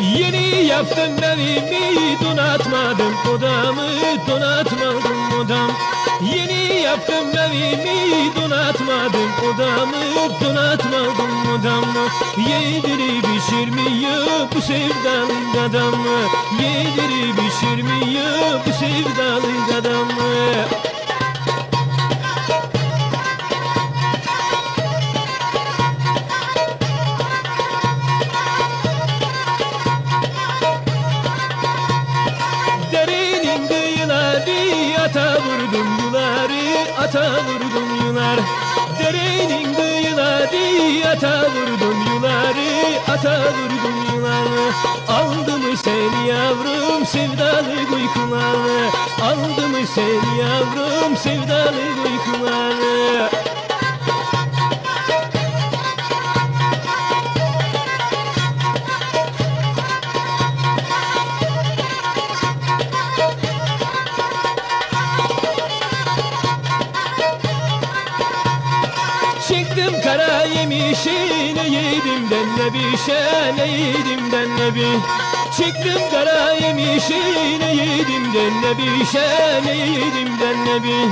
Yeni yaptım evimi donatmadım odamı odam Yeni yaptım evimi donatmadım. Odamı donatmadım odam Yedirip içirmiyor bu sevdalı adam Yedirip içirmiyor bu sevdalı adam Derenin kıyıları ata vurdum ata vurdum yular Derenin kıyıları ata vurdum yuları ata vurdum yular Aldı mı seni yavrum sevdalı uykular Aldı mı seni yavrum sevdalı uykular kara yemişi ne yedim de ne bir şey ne yedim de ne bir Çıktım kara yemişi ne yedim de ne bir şey ne yedim de ne bir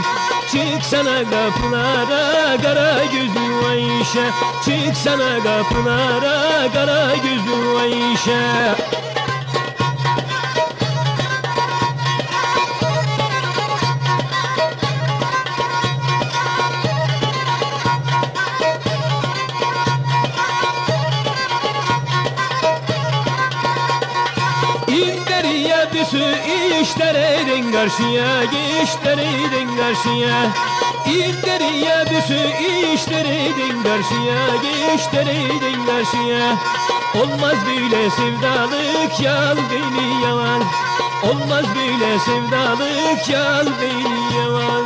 Çıksana kapılara kara gözlü Ayşe. Çıksana kapılara kara gözlü Ayşe İnderiye büsü işlerden karşıya işlerden karşıya. İnderiye büsü işlerden karşıya işlerden karşıya. Olmaz böyle sevdalık yal beni yalan Olmaz böyle sevdalık yal beni yalan